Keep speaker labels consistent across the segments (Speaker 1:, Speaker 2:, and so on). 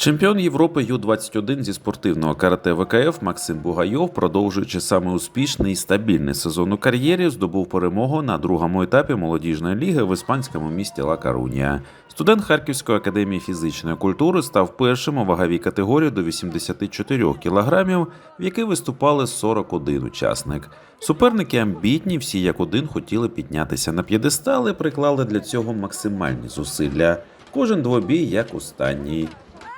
Speaker 1: Чемпіон Європи Ю-21 зі спортивного карате ВКФ Максим Бугайов, продовжуючи саме успішний і стабільний сезон у кар'єрі, здобув перемогу на другому етапі молодіжної ліги в іспанському місті Ла Карунія. Студент Харківської академії фізичної культури став першим у ваговій категорії до 84 кілограмів, в якій виступали 41 учасник. Суперники амбітні, всі як один хотіли піднятися на п'єдестал і приклали для цього максимальні зусилля. Кожен двобій як останній.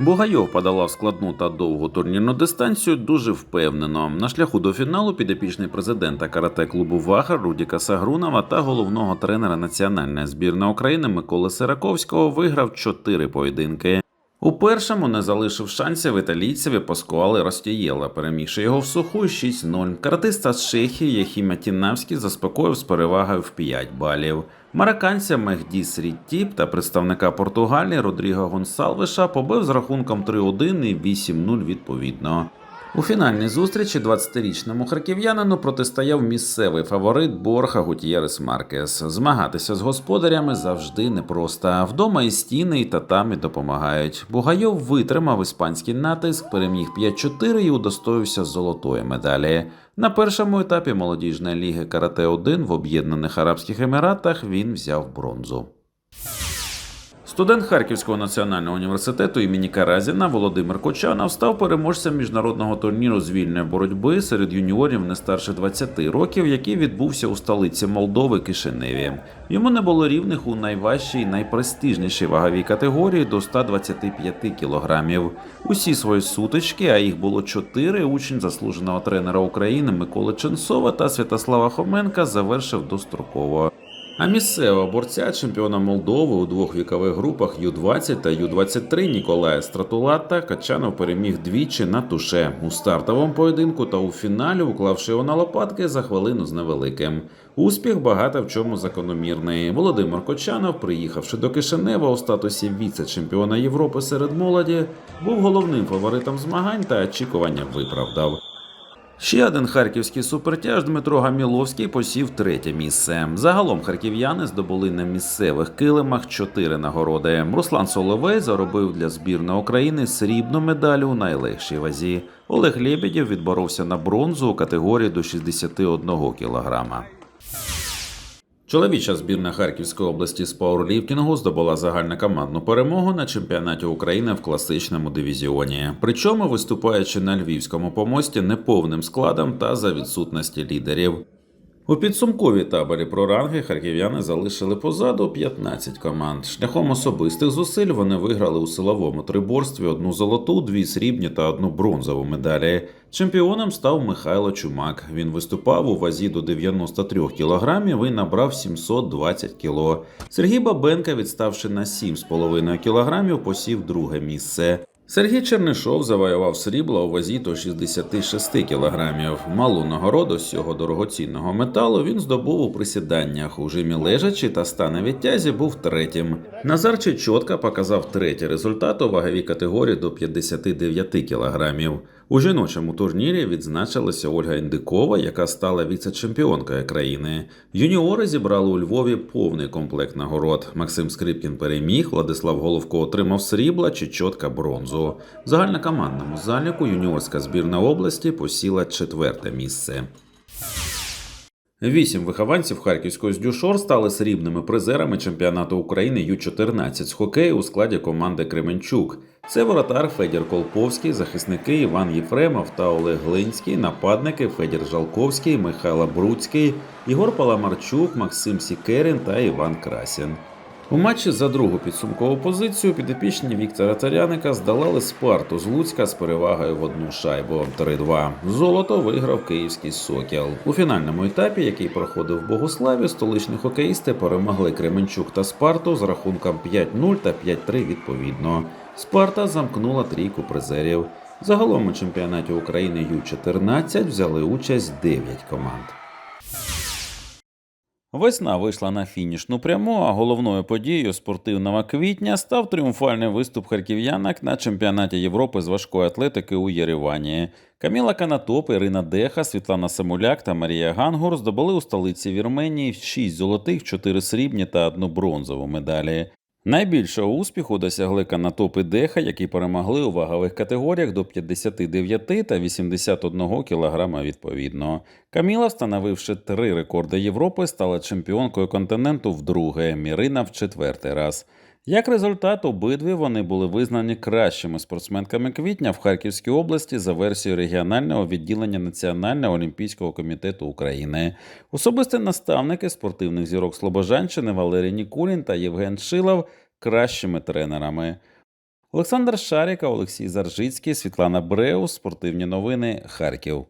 Speaker 1: Бугайов подолав складну та довгу турнірну дистанцію дуже впевнено. На шляху до фіналу підопічний президента карате клубу Вага Рудіка Сагрунова та головного тренера національної збірної України Миколи Сираковського виграв чотири поєдинки. У першому не залишив шансів італійцеві Паскуали Ростієла, перемігши його в суху 6-0. Каратиста з Чехії Яхіма Тінавський заспокоїв з перевагою в 5 балів. Мараканця Мехді Сріттіп та представника Португалії Родріго Гонсалвеша побив з рахунком 3-1 і 8-0 відповідно. У фінальній зустрічі 20-річному харків'янину протистояв місцевий фаворит Борха Гутєрес Маркес. Змагатися з господарями завжди непросто. Вдома і стіни, і татамі допомагають. Бугайов витримав іспанський натиск, переміг 5-4 і удостоївся золотої медалі. На першому етапі молодіжної ліги Карате 1 в Об'єднаних Арабських Еміратах він взяв бронзу. Студент Харківського національного університету імені Каразіна Володимир Кочанов став переможцем міжнародного турніру з вільної боротьби серед юніорів не старше 20 років, який відбувся у столиці Молдови Кишиневі. Йому не було рівних у найважчій, найпрестижнішій ваговій категорії до 125 кілограмів. Усі свої сутички, а їх було чотири. Учень заслуженого тренера України Миколи Ченцова та Святослава Хоменка завершив достроково. А місцевого борця чемпіона Молдови у двох вікових групах Ю-20 та Ю-23 Ніколая Стратулата Качанов переміг двічі на туше у стартовому поєдинку та у фіналі, уклавши його на лопатки за хвилину з невеликим. Успіх багато в чому закономірний. Володимир Кочанов, приїхавши до Кишинева у статусі віце-чемпіона Європи серед молоді, був головним фаворитом змагань та очікування виправдав. Ще один харківський супертяж Дмитро Гаміловський посів третє місце. Загалом харків'яни здобули на місцевих килимах чотири нагороди. Руслан Соловей заробив для збірної України срібну медаль у найлегшій вазі. Олег Лєбєдєв відборовся на бронзу у категорії до 61 кілограма. Чоловіча збірна Харківської області з пауерліфтінгу здобула загальнокомандну перемогу на чемпіонаті України в класичному дивізіоні. Причому виступаючи на львівському помості неповним складом та за відсутності лідерів. У підсумковій таборі про ранги харків'яни залишили позаду 15 команд. Шляхом особистих зусиль вони виграли у силовому триборстві одну золоту, дві срібні та одну бронзову медалі. Чемпіоном став Михайло Чумак. Він виступав у вазі до 93 кілограмів і набрав 720 кіло. Сергій Бабенка, відставши на 7,5 кілограмів, посів друге місце. Сергій Чернишов завоював срібло у вазі до 66 кілограмів. Малу нагороду з цього дорогоцінного металу він здобув у присіданнях. У жимі лежачі та стане відтязі був третім. Назар Чечотка показав третій результат у ваговій категорії до 59 кілограмів. У жіночому турнірі відзначилася Ольга Індикова, яка стала віце-чемпіонкою країни. Юніори зібрали у Львові повний комплект нагород. Максим Скрипкін переміг, Владислав Головко отримав срібла, Чечотка бронзу. В загальнокомандному заліку юніорська збірна області посіла четверте місце. Вісім вихованців Харківської здюшор стали срібними призерами чемпіонату України Ю-14 з хокею у складі команди Кременчук. Це воротар Федір Колповський, захисники Іван Єфремов та Олег Глинський, нападники Федір Жалковський, Михайло Бруцький, Ігор Паламарчук, Максим Сікерин та Іван Красін. У матчі за другу підсумкову позицію підопічні Віктора Таряника здолали Спарту з Луцька з перевагою в одну шайбу 3-2. Золото виграв київський Сокіл. У фінальному етапі, який проходив в Богославі, столичні хокеїсти перемогли Кременчук та Спарту з рахунком 5-0 та 5-3 відповідно. Спарта замкнула трійку призерів. Загалом у чемпіонаті України Ю-14 взяли участь 9 команд. Весна вийшла на фінішну пряму, а головною подією спортивного квітня став тріумфальний виступ харків'янок на чемпіонаті Європи з важкої атлетики у Єревані. Каміла Канатоп, Ірина Деха, Світлана Самуляк та Марія Гангур здобули у столиці Вірменії 6 золотих, 4 срібні та одну бронзову медалі. Найбільшого успіху досягли канатопи Деха, які перемогли у вагових категоріях до 59 та 81 кг відповідно. Каміла, встановивши три рекорди Європи, стала чемпіонкою континенту вдруге, Мірина в четвертий раз. Як результат, обидві вони були визнані кращими спортсменками квітня в Харківській області за версією регіонального відділення Національного олімпійського комітету України. Особисті наставники спортивних зірок Слобожанщини Валерій Нікулін та Євген Шилов кращими тренерами. Олександр Шаріка, Олексій Заржицький, Світлана Бреус, Спортивні новини, Харків.